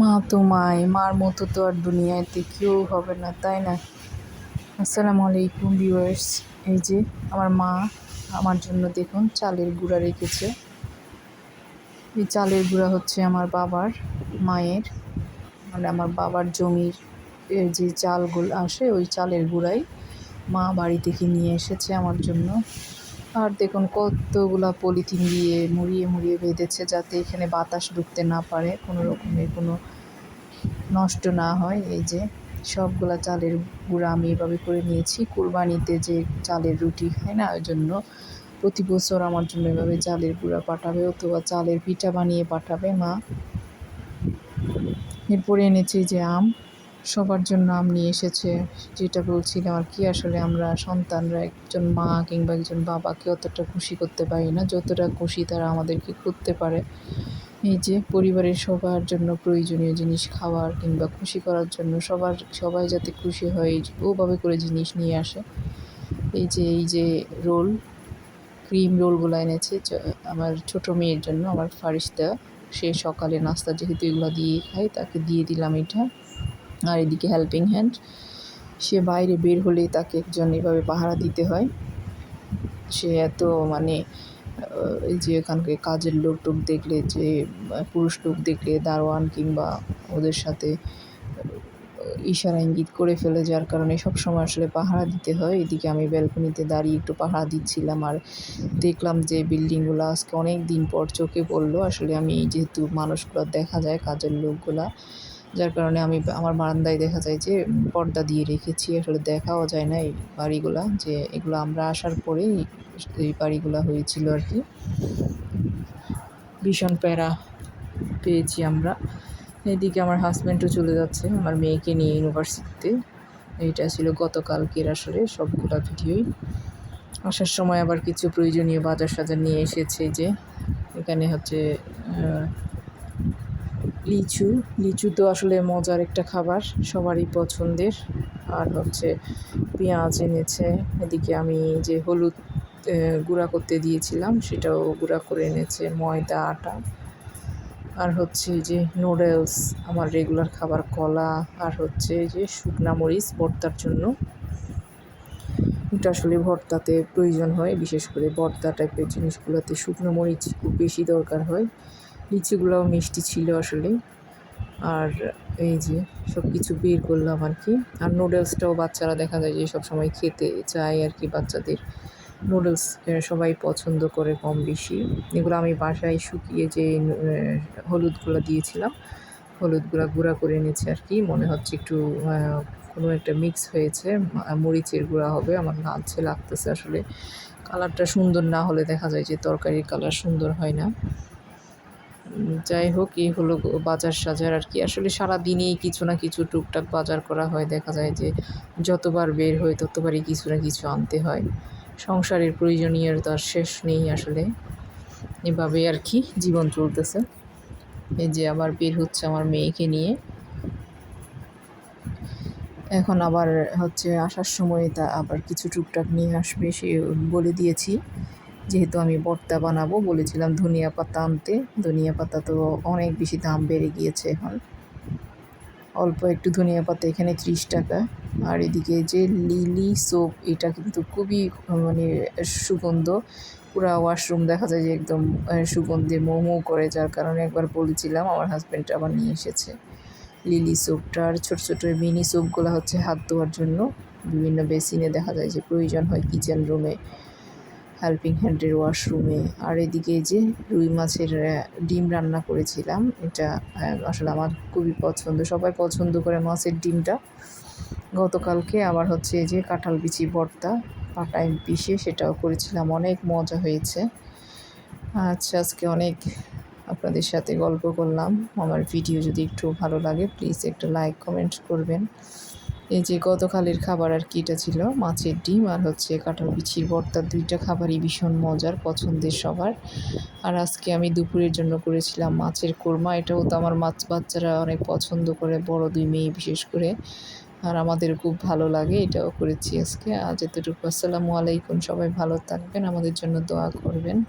মা তো মাই, মার মতো তো আর দুনিয়াতে কেউ হবে না, তাই না? আসসালামু আলাইকুম ভিউয়ার্স। এই যে আমার মা আমার জন্য দেখুন চালের গুঁড়া রেখেছে। এই চালের গুঁড়া হচ্ছে আমার বাবার, মায়ের মানে আমার বাবার জমির। যে চালগুলো আসে, ওই চালের গুঁড়াই মা বাড়ি থেকে নিয়ে এসেছে আমার জন্য। আর দেখুন কতগুলা পলিথিন দিয়ে মুড়িয়ে মুড়িয়ে বেঁধেছে যাতে এখানে বাতাস ঢুকতে না পারে, কোনো রকমের কোনো নষ্ট না হয়। এই যে সবগুলা চালের গুঁড়া আমি এভাবে করে নিয়েছি। কুরবানিতে যে চালের রুটি খায় না ওই জন্য প্রতি বছর আমার জন্য এভাবে চালের গুঁড়া পাঠাবে অথবা চালের পিঠা বানিয়ে পাঠাবে মা। এরপরে এনেছি যে আম। সবার জন্য আম নিয়ে এসেছে। যেটা বলছিলাম আর কি, আসলে আমরা সন্তানরা একজন মা কিংবা একজন বাবাকে অতটা খুশি করতে পারি না, যতটা খুশি তারা আমাদেরকে করতে পারে। এই যে পরিবারের সবার জন্য প্রয়োজনীয় জিনিস খাওয়ার কিংবা খুশি করার জন্য সবার, সবাই যাতে খুশি হয় ওভাবে করে জিনিস নিয়ে আসে। এই যে এই যে রোল, ক্রিম রোলগুলো এনেছে আমার ছোট মেয়ের জন্য, আমার ফারিস্তা। সে সকালে নাস্তা যেহেতু এগুলো দিয়ে খায়, তাকে দিয়ে দিলাম এটা। আর এদিকে হেল্পিং হ্যান্ড সে বাইরে বের হলেই তাকে একজন এভাবে পাহারা দিতে হয়। সে এত মানে এই যে এখানকার কাজের লোক টোক দেখলে যে, পুরুষ লোক দেখলে দারোয়ান কিংবা ওদের সাথে ইশারা ইঙ্গিত করে ফেলে, যার কারণে সব সময় আসলে পাহারা দিতে হয়। এদিকে আমি ব্যালকনিতে দাঁড়িয়ে একটু পাহারা দিচ্ছিলাম আর দেখলাম যে বিল্ডিংগুলো আজকে অনেক দিন পর চোখে পড়ল। আসলে আমি যেহেতু মানুষগুলো দেখা যায়, কাজের লোকগুলা যার কারণে আমি আমার বারান্দায় দেখা যায় যে পর্দা দিয়ে রেখেছি। আসলে দেখাও যায় না এই বাড়িগুলা, যে এগুলো আমরা আসার পরেই এই বাড়িগুলো হয়েছিল আর কি। ভীষণ প্যারা পেয়েছি আমরা। এদিকে আমার হাজব্যান্ডও চলে যাচ্ছে, আমার মেয়েকে নিয়ে ইউনিভার্সিটিতে এইটা ছিল গতকালকের আসলে সবগুলা ভিডিওই আসার সময় আবার কিছু প্রয়োজনীয় বাজার সাজার নিয়ে এসেছে যে, এখানে হচ্ছে লিচু। লিচু তো আসলে মজার একটা খাবার, সবারই পছন্দের। আর হচ্ছে পেঁয়াজ এনেছে। এদিকে আমি যে হলুদ গুঁড়া করতে দিয়েছিলাম, সেটাও গুঁড়া করে এনেছে ময়দা, আটা। আর হচ্ছে যে নুডলস আমার রেগুলার খাবার কলা, আর হচ্ছে যে শুকনা মরিচ ভর্তার জন্য। এটা আসলে ভর্তাতে প্রয়োজন হয়, বিশেষ করে ভর্তা টাইপের জিনিসগুলোতে শুকনো মরিচ খুব বেশি দরকার হয়। লিচিগুলোও মিষ্টি ছিল আসলে। আর এই যে সব কিছু বের করলাম আর কি। আর নুডলসটাও বাচ্চারা দেখা যায় যে সব সময় খেতে চায় আর কি বাচ্চাদের। নুডলস সবাই পছন্দ করে কম বেশি। এগুলো আমি বাসায় শুকিয়ে যে হলুদগুলো দিয়েছিলাম, হলুদগুলো গুঁড়া করে এনেছি আর কি। মনে হচ্ছে একটু কোনো একটা মিক্স হয়েছে মরিচের গুঁড়া হবে। আমার লালচে লাগতেছে আসলে। কালারটা সুন্দর না হলে দেখা যায় যে তরকারির কালার সুন্দর হয় না। যাই হোক, এই হলো বাজার সাজার আর কি। আসলে সারা দিনেই কিছু না কিছু টুকটাক বাজার করা হয়। দেখা যায় যে যতবার বের হয় ততবারই কিছু না কিছু আনতে হয়। সংসারের প্রয়োজনীয়তার শেষ নেই আসলে। এভাবে আর কি জীবন চলতেছে। এই যে আবার বের হচ্ছে আমার মেয়েকে নিয়ে। এখন আবার হচ্ছে আসার সময় তা আবার কিছু টুকটাক নিয়ে আসবে, সে বলে দিয়েছি। যেহেতু আমি বর্তা বানাবো, বলেছিলাম ধনিয়া পাতা আনতে। ধনিয়া পাতা তো অনেক বেশি দাম বেড়ে গিয়েছে এখন। অল্প একটু ধনিয়া পাতা এখানে ত্রিশ টাকা। আর এদিকে যে লিলি সোপ এটা কিন্তু খুবই মানে সুগন্ধ। পুরা ওয়াশরুম দেখা যায় যে একদম সুগন্ধে মোমো করে, যার কারণে একবার বলেছিলাম, আমার হাজব্যান্ড আবার নিয়ে এসেছে লিলি সোপটা আর ছোটো ছোটো মিনি সোপগুলো হচ্ছে হাত ধোয়ার জন্য। বিভিন্ন বেসিনে দেখা যায় যে প্রয়োজন হয় কিচেন রুমে হেল্পিং হ্যান্ডের ওয়াশরুমে আর এদিকে যে রুই মাছের ডিম রান্না করেছিলাম, এটা আসলে আমার খুবই পছন্দ। সবাই পছন্দ করে মাছের ডিমটা। গতকালকে আবার হচ্ছে যে কাঁঠাল বিচি ভর্তা পাটায় পিষে সেটাও করেছিলাম। অনেক মজা হয়েছে। আচ্ছা আজকে অনেক আপনাদের সাথে গল্প করলাম। আমার ভিডিও যদি একটু ভালো লাগে প্লিজ একটা লাইক কমেন্ট করবেন। এই যে গতকালের খাবার আর কি এটা ছিল? মাছের ডিম আর হচ্ছে কাঁঠাল বিছির ভর্তা। দুইটা খাবারই ভীষণ মজার, পছন্দের সবার। আর আজকে আমি দুপুরের জন্য করেছিলাম মাছের কোরমা। এটাও তো আমার মাছ বাচ্চারা অনেক পছন্দ করে, বড় দুই মেয়ে বিশেষ করে। আর আমাদের খুব ভালো লাগে, এটাও করেছি আজকে। আজ এতটুকু। আসসালামু আলাইকুম, সবাই ভালো থাকবেন, আমাদের জন্য দোয়া করবেন।